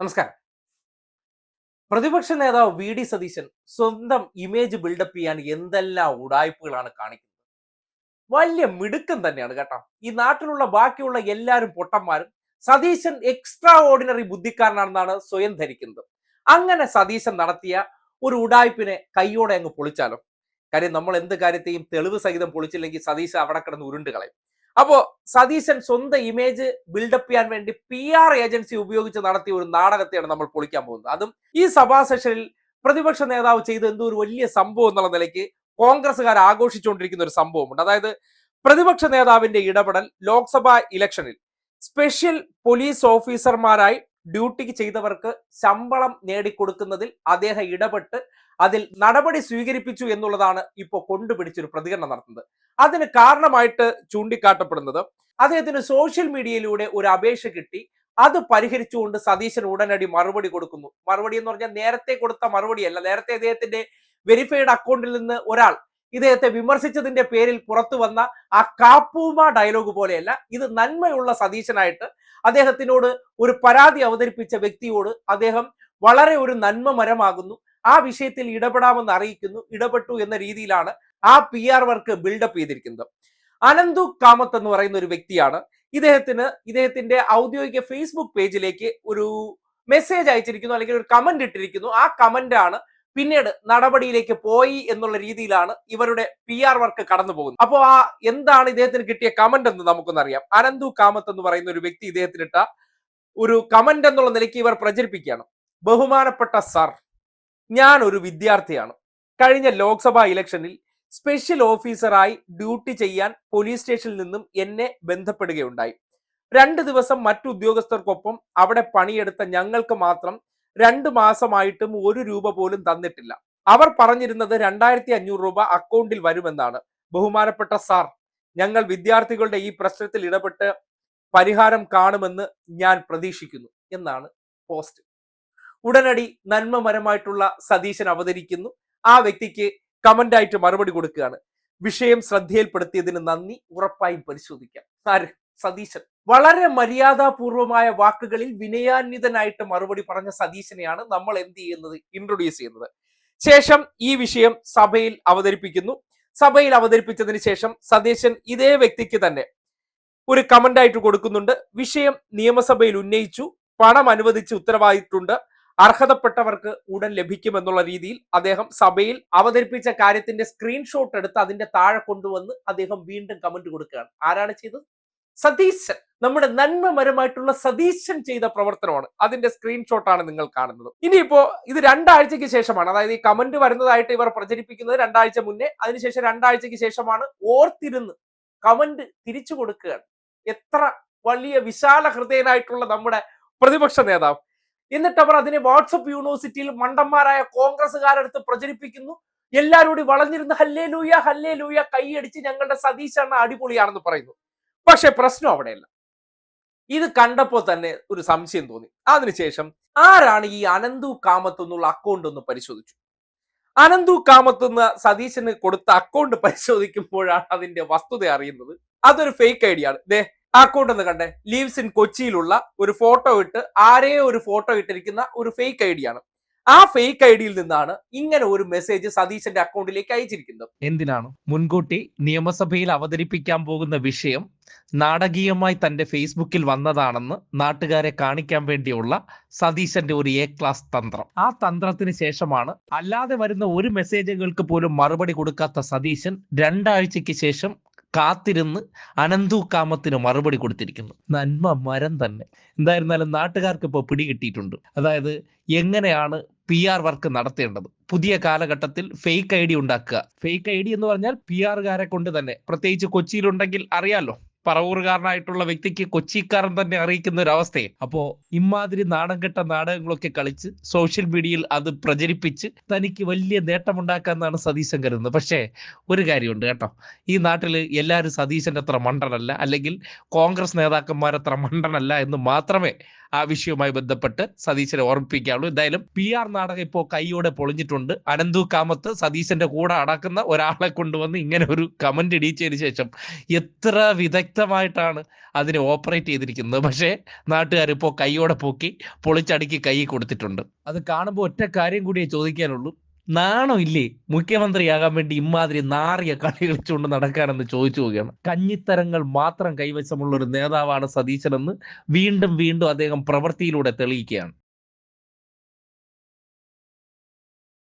നമസ്കാരം. പ്രതിപക്ഷ നേതാവ് വി ഡി സതീശൻ സ്വന്തം ഇമേജ് ബിൽഡപ്പ് ചെയ്യാൻ എന്തെല്ലാം ഉടായ്പകളാണ് കാണിക്കുന്നത്? വലിയ മിടുക്കം തന്നെയാണ് കേട്ടോ. ഈ നാട്ടിലുള്ള ബാക്കിയുള്ള എല്ലാവരും പൊട്ടന്മാരും സതീശൻ എക്സ്ട്രാ ഓർഡിനറി ബുദ്ധിക്കാരനാണെന്നാണ് സ്വയം ധരിക്കുന്നത്. അങ്ങനെ സതീശൻ നടത്തിയ ഒരു ഉടായ്പിനെ കൈയോടെ അങ്ങ് പൊളിച്ചാലോ? കാര്യം നമ്മൾ എന്ത് കാര്യത്തെയും തെളിവ് സഹിതം പൊളിച്ചില്ലെങ്കിൽ സതീശൻ അവിടെ കിടന്ന് ഉരുണ്ട് കളയും. അപ്പോ സതീശൻ സ്വന്തം ഇമേജ് ബിൽഡപ്പ് ചെയ്യാൻ വേണ്ടി പി ആർ ഏജൻസി ഉപയോഗിച്ച് നടത്തിയ ഒരു നാടകത്തെയാണ് നമ്മൾ പൊളിക്കാൻ പോകുന്നത്. അതും ഈ സഭാ സെഷനിൽ പ്രതിപക്ഷ നേതാവ് ചെയ്ത എന്തോ ഒരു വലിയ സംഭവം എന്നുള്ള നിലയ്ക്ക് കോൺഗ്രസ്സുകാർ ആഘോഷിച്ചുകൊണ്ടിരിക്കുന്ന ഒരു സംഭവമുണ്ട്. അതായത് പ്രതിപക്ഷ നേതാവിന്റെ ഇടപെടൽ ലോക്സഭാ ഇലക്ഷനിൽ സ്പെഷ്യൽ പോലീസ് ഓഫീസർമാരായി ഡ്യൂട്ടിക്ക് ചെയ്തവർക്ക് ശമ്പളം നേടിക്കൊടുക്കുന്നതിൽ അദ്ദേഹം ഇടപെട്ട് അതിൽ നടപടി സ്വീകരിപ്പിച്ചു എന്നുള്ളതാണ് ഇപ്പോൾ കൊണ്ടുപിടിച്ചൊരു പ്രതികരണം നടത്തുന്നത്. അതിന് കാരണമായിട്ട് ചൂണ്ടിക്കാട്ടപ്പെടുന്നത് അദ്ദേഹത്തിന് സോഷ്യൽ മീഡിയയിലൂടെ ഒരു അപേക്ഷ കിട്ടി. അത് പരിഹരിച്ചുകൊണ്ട് സതീശൻ ഉടനടി മറുപടി കൊടുക്കുന്നു. മറുപടി എന്ന് പറഞ്ഞാൽ നേരത്തെ കൊടുത്ത മറുപടിയല്ല. നേരത്തെ അദ്ദേഹത്തിന്റെ വെരിഫൈഡ് അക്കൗണ്ടിൽ നിന്ന് ഒരാൾ ഇദ്ദേഹത്തെ വിമർശിച്ചതിന്റെ പേരിൽ പുറത്തു വന്ന ആ കാപ്പൂമ ഡയലോഗ് പോലെയല്ല ഇത് നന്മയുള്ള സതീശനായിട്ട് അദ്ദേഹത്തിനോട് ഒരു പരാതി അവതരിപ്പിച്ച വ്യക്തിയോട് അദ്ദേഹം വളരെ ഒരു നന്മ മരമാകുന്നു ആ വിഷയത്തിൽ ഇടപെടാമെന്ന് അറിയിക്കുന്നു ഇടപെട്ടു എന്ന രീതിയിലാണ് ആ പി ആർ വർക്ക് ബിൽഡപ്പ് ചെയ്തിരിക്കുന്നത്. അനന്തു കാമത്ത് എന്ന് പറയുന്ന ഒരു വ്യക്തിയാണ്. ഇദ്ദേഹത്തിന് ഇദ്ദേഹത്തിന്റെ ഔദ്യോഗിക ഫേസ്ബുക്ക് പേജിലേക്ക് ഒരു മെസ്സേജ് അയച്ചിരിക്കുന്നു അല്ലെങ്കിൽ ഒരു കമന്റ് ഇട്ടിരിക്കുന്നു. ആ കമന്റ് ആണ് പിന്നീട് നടപടിയിലേക്ക് പോയി എന്നുള്ള രീതിയിലാണ് ഇവരുടെ പി ആർ വർക്ക് കടന്നു പോകുന്നത്. അപ്പോൾ ആ എന്താണ് ഇദ്ദേഹത്തിന് കിട്ടിയ കമന്റ് എന്ന് നമുക്കൊന്നറിയാം അനന്തു കാമത്ത് എന്ന് പറയുന്ന ഒരു വ്യക്തി ഇദ്ദേഹത്തിനിട്ട ഒരു കമന്റ് എന്നുള്ള നിലയ്ക്ക് ഇവർ പ്രചരിപ്പിക്കുകയാണ്. ബഹുമാനപ്പെട്ട സർ ഞാൻ ഒരു വിദ്യാർത്ഥിയാണ്. കഴിഞ്ഞ ലോക്സഭാ ഇലക്ഷനിൽ സ്പെഷ്യൽ ഓഫീസറായി ഡ്യൂട്ടി ചെയ്യാൻ പോലീസ് സ്റ്റേഷനിൽ നിന്നും എന്നെ ബന്ധപ്പെടുകയുണ്ടായി. രണ്ട് ദിവസം മറ്റു ഉദ്യോഗസ്ഥർക്കൊപ്പം അവിടെ പണിയെടുത്ത ഞങ്ങൾക്ക് മാത്രം രണ്ട് മാസമായിട്ടും ഒരു രൂപ പോലും തന്നിട്ടില്ല. അവർ പറഞ്ഞിരുന്നത് രണ്ടായിരത്തി അഞ്ഞൂറ് രൂപ അക്കൗണ്ടിൽ വരുമെന്നാണ്. ബഹുമാനപ്പെട്ട സാർ ഞങ്ങൾ വിദ്യാർത്ഥികളുടെ ഈ പ്രശ്നത്തിൽ ഇടപെട്ട് പരിഹാരം കാണുമെന്ന് ഞാൻ പ്രതീക്ഷിക്കുന്നു എന്നാണ് പോസ്റ്റ്. ഉടനടി നന്മമരമായിട്ടുള്ള സതീശൻ അവതരിക്കുന്നു. ആ വ്യക്തിക്ക് കമന്റ് ആയിട്ട് മറുപടി കൊടുക്കുകയാണ്. വിഷയം ശ്രദ്ധയിൽപ്പെടുത്തിയതിന് നന്ദി. ഉറപ്പായും പരിശോധിക്കാം. ആര്? സതീശൻ. വളരെ മര്യാദാപൂർവമായ വാക്കുകളിൽ വിനയാന്വിതനായിട്ട് മറുപടി പറഞ്ഞ സതീശനെയാണ് നമ്മൾ എന്ത് ചെയ്യുന്നത്? ഇൻട്രൊഡ്യൂസ് ചെയ്യുന്നത്. ശേഷം ഈ വിഷയം സഭയിൽ അവതരിപ്പിക്കുന്നു. സഭയിൽ അവതരിപ്പിച്ചതിന് ശേഷം സതീശൻ ഇതേ വ്യക്തിക്ക് തന്നെ ഒരു കമന്റ് ആയിട്ട് കൊടുക്കുന്നുണ്ട്. വിഷയം നിയമസഭയിൽ ഉന്നയിച്ചു. പണം അനുവദിച്ച് ഉത്തരവായിട്ടുണ്ട്. അർഹതപ്പെട്ടവർക്ക് ഉടൻ ലഭിക്കുമെന്നുള്ള രീതിയിൽ അദ്ദേഹം സഭയിൽ അവതരിപ്പിച്ച കാര്യത്തിന്റെ സ്ക്രീൻഷോട്ട് എടുത്ത് അതിന്റെ താഴെ കൊണ്ടുവന്ന് അദ്ദേഹം വീണ്ടും കമന്റ് കൊടുക്കുകയാണ്. ആരാണ് ചെയ്തത്? സതീശൻ. നമ്മുടെ നന്മമരമായിട്ടുള്ള സതീശൻ ചെയ്ത പ്രവർത്തനമാണ്. അതിന്റെ സ്ക്രീൻഷോട്ടാണ് നിങ്ങൾ കാണുന്നത്. ഇനിയിപ്പോ ഇത് രണ്ടാഴ്ചയ്ക്ക് ശേഷമാണ്. അതായത് ഈ കമന്റ് വരുന്നതായിട്ട് ഇവർ പ്രചരിപ്പിക്കുന്നത് രണ്ടാഴ്ച മുന്നേ. അതിനുശേഷം രണ്ടാഴ്ചയ്ക്ക് ശേഷമാണ് ഓർത്തിരുന്ന് കമന്റ് തിരിച്ചു കൊടുക്കുകയാണ്. എത്ര വലിയ വിശാല ഹൃദയനായിട്ടുള്ള നമ്മുടെ പ്രതിപക്ഷ നേതാവ്. എന്നിട്ട് അവർ അതിനെ വാട്സപ്പ് യൂണിവേഴ്സിറ്റിയിൽ മണ്ടന്മാരായ കോൺഗ്രസ്സുകാരടുത്ത് പ്രചരിപ്പിക്കുന്നു. എല്ലാരോടും വളഞ്ഞിരുന്ന് ഹല്ലേ ലൂയ ഹല്ലേ ലൂയ കൈയടിച്ച് ഞങ്ങളുടെ സതീശ് അണ്ണ അടിപൊളിയാണെന്ന് പറയുന്നു. പക്ഷെ പ്രശ്നം അവിടെയല്ല. ഇത് കണ്ടപ്പോൾ തന്നെ ഒരു സംശയം തോന്നി. അതിനുശേഷം ആരാണ് ഈ അനന്തു കാമത്ത് എന്നുള്ള അക്കൗണ്ട് ഒന്ന് പരിശോധിച്ചു. അനന്തു കാമത്ത് എന്ന സതീശന് കൊടുത്ത അക്കൗണ്ട് പരിശോധിക്കുമ്പോഴാണ് അതിന്റെ വസ്തുത അറിയുന്നത്. അതൊരു ഫേക്ക് ഐഡിയ ആണ് ദേ അക്കൗണ്ട് ഒന്ന് കണ്ടേ. ലീവ്സ് ഇൻ കൊച്ചിയിലുള്ള ഒരു ഫോട്ടോ ഇട്ട് ആരെയോ ഒരു ഫോട്ടോ ഇട്ടിരിക്കുന്ന ഒരു ഫേക്ക് ഐ ആണ്. ആ ഫേക്ക് ഐ ഡിയിൽ നിന്നാണ് ഇങ്ങനെ ഒരു മെസ്സേജ് സതീശന്റെ അക്കൗണ്ടിലേക്ക് അയച്ചിരിക്കുന്നത്. എന്തിനാണ്? മുൻകൂട്ടി നിയമസഭയിൽ അവതരിപ്പിക്കാൻ പോകുന്ന വിഷയം നാടകീയമായി തന്റെ ഫേസ്ബുക്കിൽ വന്നതാണെന്ന് നാട്ടുകാരെ കാണിക്കാൻ വേണ്ടിയുള്ള സതീശന്റെ ഒരു എ ക്ലാസ് തന്ത്രം. ആ തന്ത്രത്തിന് ശേഷമാണ് അല്ലാതെ വരുന്ന ഒരു മെസ്സേജുകൾക്ക് പോലും മറുപടി കൊടുക്കാത്ത സതീശൻ രണ്ടാഴ്ചയ്ക്ക് ശേഷം കാത്തിരുന്ന് അനന്തു കാമത്തിന് മറുപടി കൊടുത്തിരിക്കുന്നു. നന്മ മരം തന്നെ. എന്തായിരുന്നാലും നാട്ടുകാർക്ക് ഇപ്പോൾ പിടികിട്ടിയിട്ടുണ്ട്. അതായത് എങ്ങനെയാണ് പി ആർ വർക്ക് നടത്തേണ്ടത്? പുതിയ കാലഘട്ടത്തിൽ ഫേക്ക് ഐ ഡി ഉണ്ടാക്കുക. ഫേക്ക് ഐ ഡി എന്ന് പറഞ്ഞാൽ പി ആറുകാരെ കൊണ്ട് തന്നെ. പ്രത്യേകിച്ച് കൊച്ചിയിലുണ്ടെങ്കിൽ അറിയാലോ. പറവൂറുകാരനായിട്ടുള്ള വ്യക്തിക്ക് കൊച്ചിക്കാരൻ തന്നെ അറിയിക്കുന്ന ഒരു അവസ്ഥയെ. അപ്പോ ഇമാതിരി നാടൻ കെട്ട നാടകങ്ങളൊക്കെ കളിച്ച് സോഷ്യൽ മീഡിയയിൽ അത് പ്രചരിപ്പിച്ച് തനിക്ക് വലിയ നേട്ടമുണ്ടാക്കാന്നാണ് സതീശൻ കരുതുന്നത്. പക്ഷേ ഒരു കാര്യമുണ്ട് കേട്ടോ. ഈ നാട്ടിൽ എല്ലാവരും സതീശന്റെ അത്ര മണ്ടനല്ല അല്ലെങ്കിൽ കോൺഗ്രസ് നേതാക്കന്മാരത്ര മണ്ടനല്ല എന്ന് മാത്രമേ ആ വിഷയവുമായി ബന്ധപ്പെട്ട് സതീശനെ ഓർമ്മിപ്പിക്കാവുള്ളൂ. എന്തായാലും പി ആർ നാടകം ഇപ്പോൾ കൈയോടെ പൊളിഞ്ഞിട്ടുണ്ട്. അനന്തു കാമത്ത് സതീശന്റെ കൂടെ അടക്കുന്ന ഒരാളെ കൊണ്ടുവന്ന് ഇങ്ങനെ ഒരു കമന്റ് ഇടിച്ചതിന് ശേഷം എത്ര വിദഗ്ധമായിട്ടാണ് അതിനെ ഓപ്പറേറ്റ് ചെയ്തിരിക്കുന്നത്. പക്ഷേ നാട്ടുകാർ ഇപ്പോൾ കൈയോടെ പൊക്കി പൊളിച്ചടുക്കി കൈ കൊടുത്തിട്ടുണ്ട്. അത് കാണുമ്പോൾ ഒറ്റ കാര്യം കൂടിയേ ചോദിക്കാനുള്ളൂ. നാണോ ഇല്ലേ? മുഖ്യമന്ത്രിയാകാൻ വേണ്ടി ഇമാതിരി നാറിയ കളി കളിച്ചുകൊണ്ട് നടക്കാനെന്ന് ചോദിച്ചു പോവുകയാണ്. കഞ്ഞിത്തരങ്ങൾ മാത്രം കൈവശമുള്ള ഒരു നേതാവാണ് സതീശനെന്ന് വീണ്ടും വീണ്ടും അദ്ദേഹം പ്രവൃത്തിയിലൂടെ തെളിയിക്കുകയാണ്.